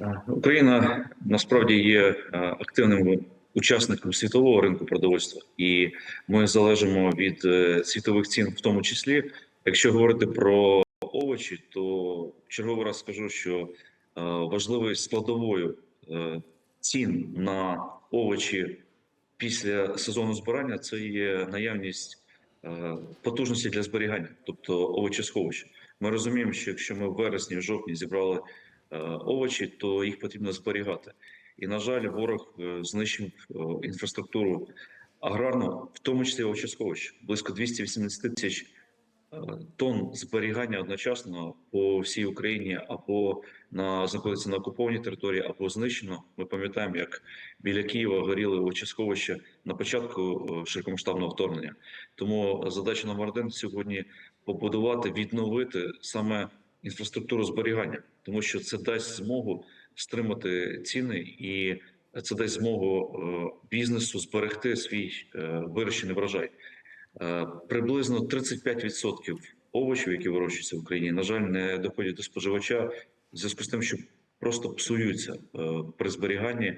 Е, Україна насправді є е, активним учасником світового ринку продовольства, і ми залежимо від е, світових цін, в тому числі. Якщо говорити про овочі, то черговий раз скажу, що важливою складовою цін на овочі після сезону збирання це є наявність потужності для зберігання, тобто овочесховища. Ми розуміємо, що якщо ми в вересні, в жовтні зібрали овочі, то їх потрібно зберігати. І, на жаль, ворог е, знищив е, інфраструктуру аграрну, в тому числі овочесховищ. Близько 280 тисяч е, тонн зберігання одночасно по всій Україні або на знаходиться на окупованій території, або знищено. Ми пам'ятаємо, як біля Києва горіли овочесховища на початку е, широкомасштабного вторгнення. Тому задача номер один сьогодні побудувати, відновити саме інфраструктуру зберігання, тому що це дасть змогу стримати ціни, і це дасть змогу е, бізнесу зберегти свій е, вирощений врожай. Е, Приблизно 35% овочів, які вирощуються в Україні, на жаль, не доходять до споживача в зв'язку з тим, що просто псуються при зберіганні